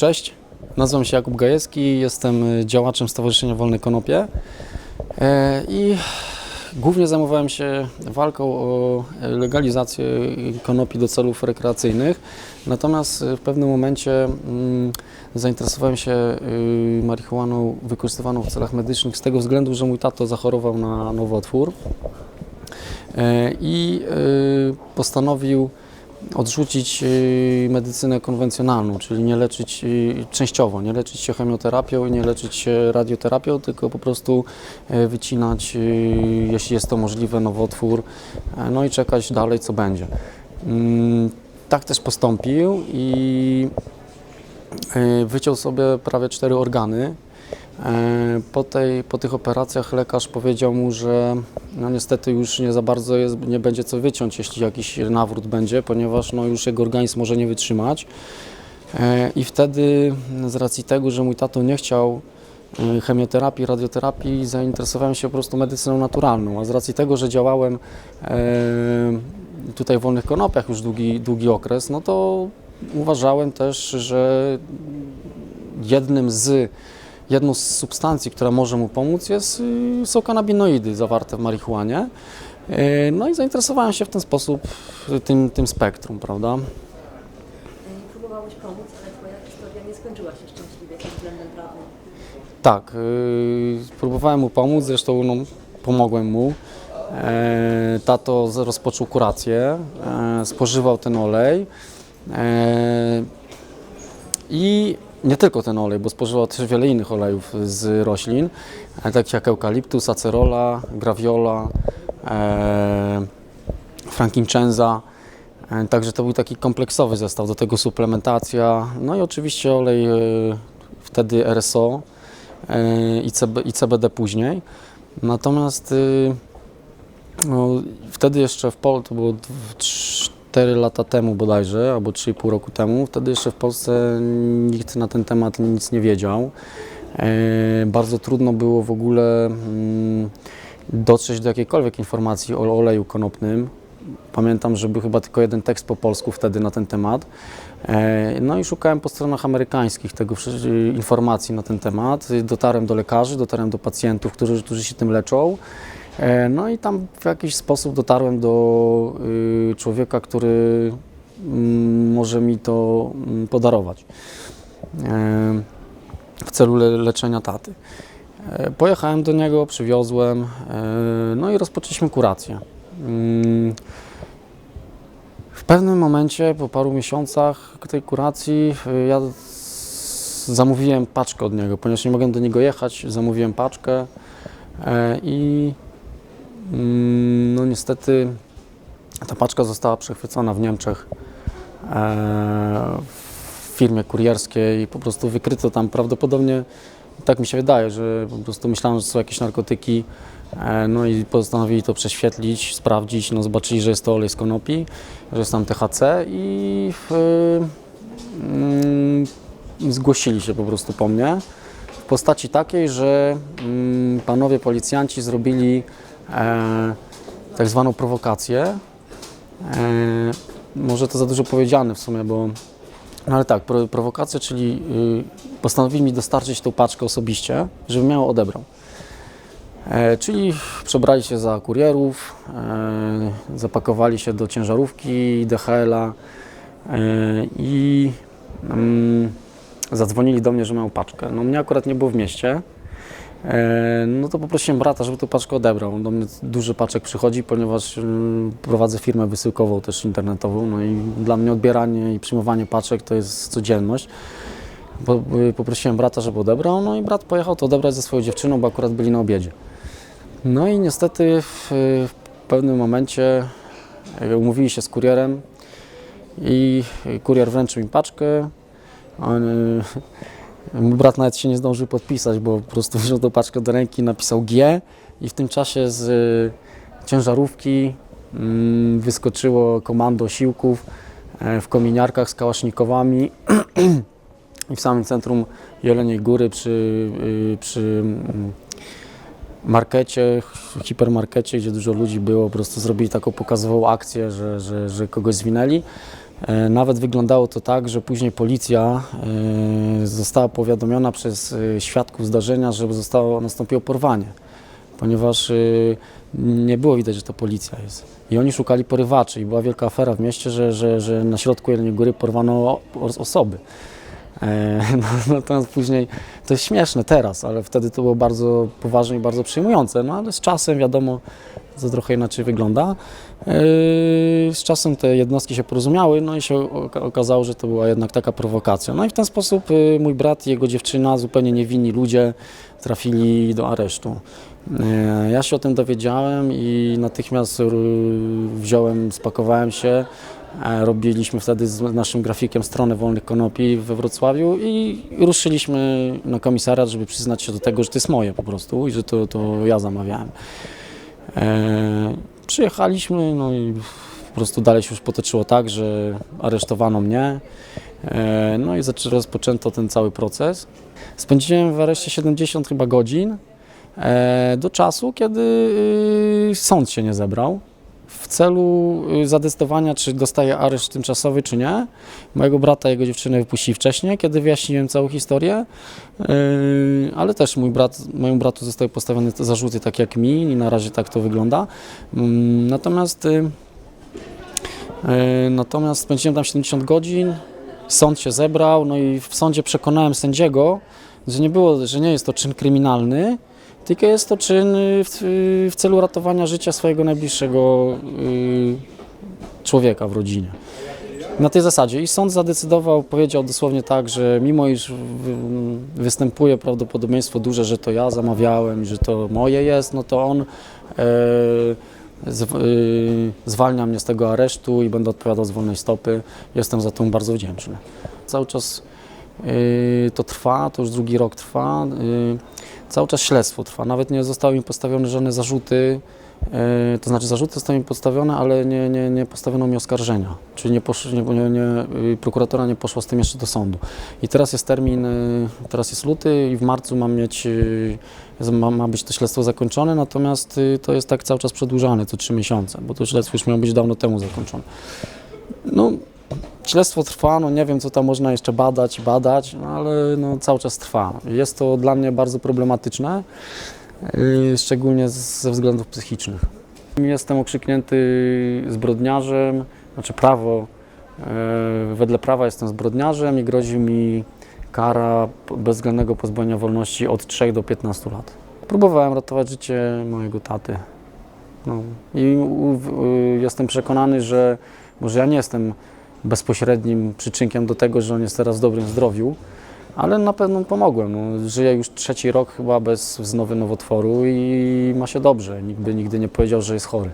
Cześć, nazywam się Jakub Gajewski, jestem działaczem Stowarzyszenia Wolne Konopie e, i głównie zajmowałem się walką o legalizację konopi do celów rekreacyjnych. Natomiast w pewnym momencie mm, zainteresowałem się y, marihuaną wykorzystywaną w celach medycznych z tego względu, że mój tato zachorował na nowotwór e, i y, postanowił odrzucić y, medycynę konwencjonalną, czyli nie leczyć y, częściowo, nie leczyć się chemioterapią i nie leczyć się radioterapią, tylko po prostu y, wycinać, jeśli jest to możliwe, nowotwór, no i czekać dalej, co będzie. Mm, Tak też postąpił i wyciął sobie prawie cztery organy. E, Po, tej, po tych operacjach lekarz powiedział mu, że no niestety już nie za bardzo jest, nie będzie co wyciąć, jeśli jakiś nawrót będzie, ponieważ no już jego organizm może nie wytrzymać. E, I wtedy z racji tego, że mój tato nie chciał e, chemioterapii, radioterapii, zainteresowałem się po prostu medycyną naturalną, a z racji tego, że działałem tutaj w Wolnych Konopiach już długi, długi okres, no to uważałem też, że jednym z jedną z substancji, która może mu pomóc jest, y, są kanabinoidy zawarte w marihuanie. Y, No i zainteresowałem się w ten sposób y, tym, tym spektrum, prawda? Próbowałeś pomóc, ale Twoja historia nie skończyła się szczęśliwie pod względem prawnym. Tak, y, próbowałem mu pomóc, zresztą no, pomogłem mu. Tato rozpoczął kurację, spożywał ten olej i nie tylko ten olej, bo spożywał też wiele innych olejów z roślin, e, takich jak eukaliptus, acerola, graviola, e, frankincenza. E, Także to był taki kompleksowy zestaw, do tego suplementacja, no i oczywiście olej e, wtedy RSO e, i, CB, i CBD później. Natomiast y, no, wtedy jeszcze w Polsce, to było 4 lata temu bodajże, albo 3,5 roku temu, wtedy jeszcze w Polsce nikt na ten temat nic nie wiedział. E, Bardzo trudno było w ogóle mm, dotrzeć do jakiejkolwiek informacji o oleju konopnym. Pamiętam, że był chyba tylko jeden tekst po polsku wtedy na ten temat. E, No i szukałem po stronach amerykańskich tego informacji na ten temat. Dotarłem do lekarzy, dotarłem do pacjentów, którzy, którzy się tym leczą. E, No i tam w jakiś sposób dotarłem do y, człowieka, który mm, może mi to mm, podarować e, w celu le- leczenia taty. E, Pojechałem do niego, przywiozłem, no i rozpoczęliśmy kurację. Mm, W pewnym momencie, po paru miesiącach tej kuracji, ja zamówiłem paczkę od niego, ponieważ nie mogłem do niego jechać, zamówiłem paczkę i no niestety ta paczka została przechwycona w Niemczech e, w firmie kurierskiej. Po prostu wykryto tam prawdopodobnie, tak mi się wydaje, że po prostu myślałem, że są jakieś narkotyki. e, No i postanowili to prześwietlić, sprawdzić. No zobaczyli, że jest to olej z konopi, że jest tam THC i w, mm, zgłosili się po prostu po mnie w postaci takiej, że mm, panowie policjanci zrobili e, tak zwaną prowokację. E, może to za dużo powiedziane w sumie, bo no ale tak, pro, prowokacja, czyli y, postanowili mi dostarczyć tą paczkę osobiście, żebym ją odebrał. E, czyli przebrali się za kurierów, e, zapakowali się do ciężarówki DHL-a e, i mm, zadzwonili do mnie, że mają paczkę. No mnie akurat nie było w mieście, No to poprosiłem brata, żeby tą paczkę odebrał. Do mnie duży paczek przychodzi, ponieważ mm, prowadzę firmę wysyłkową też internetową, no i dla mnie odbieranie i przyjmowanie paczek to jest codzienność. Y, Poprosiłem brata, żeby odebrał, no i brat pojechał to odebrać ze swoją dziewczyną, bo akurat byli na obiedzie. No i niestety w, w pewnym momencie e, umówili się z kurierem i kurier wręczył mi paczkę. On, y, Mój brat nawet się nie zdążył podpisać, bo po prostu wziął tą paczkę do ręki, napisał G i w tym czasie z y, ciężarówki mm, wyskoczyło komando siłków e, w kominiarkach z kałasznikowami i w samym centrum Jeleniej Góry przy, y, przy mm, markecie, hi- hipermarkecie, gdzie dużo ludzi było, po prostu zrobili taką pokazową akcję, że, że, że kogoś zwinęli. E, Nawet wyglądało to tak, że później policja e, została powiadomiona przez e, świadków zdarzenia, że zostało, nastąpiło porwanie, ponieważ nie było widać, że to policja jest. I oni szukali porywaczy i była wielka afera w mieście, że, że, że na środku Jeleniej Góry porwano osoby. No, Natomiast później, to jest śmieszne teraz, ale wtedy to było bardzo poważne i bardzo przejmujące, no ale z czasem wiadomo, to trochę inaczej wygląda. E, Z czasem te jednostki się porozumiały, no i się oka- okazało, że to była jednak taka prowokacja. No i w ten sposób e, mój brat i jego dziewczyna, zupełnie niewinni ludzie, trafili do aresztu. E, Ja się o tym dowiedziałem i natychmiast wziąłem, spakowałem się. Robiliśmy wtedy z naszym grafikiem stronę Wolnych Konopi we Wrocławiu i ruszyliśmy na komisariat, żeby przyznać się do tego, że to jest moje po prostu i że to, to ja zamawiałem. E, przyjechaliśmy, no i po prostu dalej się już potoczyło tak, że aresztowano mnie. E, no i rozpoczęto ten cały proces. Spędziłem w areszcie 70 chyba godzin e, do czasu, kiedy y, sąd się nie zebrał w celu y, zadecydowania, czy dostaje areszt tymczasowy, czy nie. Mojego brata jego dziewczynę wypuścili wcześniej, kiedy wyjaśniłem całą historię, Yy, ale też mój brat, mojemu bratu zostały postawione zarzuty tak jak mi i na razie tak to wygląda. Mm, Natomiast, y, y, natomiast spędziłem tam 70 godzin, sąd się zebrał, no i w sądzie przekonałem sędziego, że nie, było, że nie jest to czyn kryminalny, tylko jest to czyn y, w, y, w celu ratowania życia swojego najbliższego y, człowieka w rodzinie. Na tej zasadzie. I sąd zadecydował, powiedział dosłownie tak, że mimo iż występuje prawdopodobieństwo duże, że to ja zamawiałem że to moje jest, no to on e, z, zwalnia mnie z tego aresztu i będę odpowiadał z wolnej stopy. Jestem za to bardzo wdzięczny. Cały czas to trwa, to już drugi rok trwa. Cały czas śledztwo trwa. Nawet nie zostały mi postawione żadne zarzuty. E, To znaczy zarzuty zostały mi postawione, ale nie, nie, nie postawiono mi oskarżenia. Czyli nie posz, nie, nie, nie, y, prokuratora nie poszła z tym jeszcze do sądu. I teraz jest termin, y, teraz jest luty i w marcu mam mieć, y, ma, ma być to śledztwo zakończone, natomiast to jest tak cały czas przedłużane, co trzy miesiące, bo to śledztwo już miało być dawno temu zakończone. No, śledztwo trwa, no nie wiem co tam można jeszcze badać, badać, no ale no, cały czas trwa. Jest to dla mnie bardzo problematyczne. Yy, szczególnie ze względów psychicznych. Jestem okrzyknięty zbrodniarzem, znaczy prawo, yy, wedle prawa jestem zbrodniarzem i grozi mi kara bezwzględnego pozbawienia wolności od 3 do 15 lat. Próbowałem ratować życie mojego taty. No. I y, jestem przekonany, że może ja nie jestem bezpośrednim przyczynkiem do tego, że on jest teraz w dobrym zdrowiu, ale na pewno pomogłem. No, żyję już trzeci rok chyba bez wznowy nowotworu i ma się dobrze. Nikt by nigdy nie powiedział, że jest chory.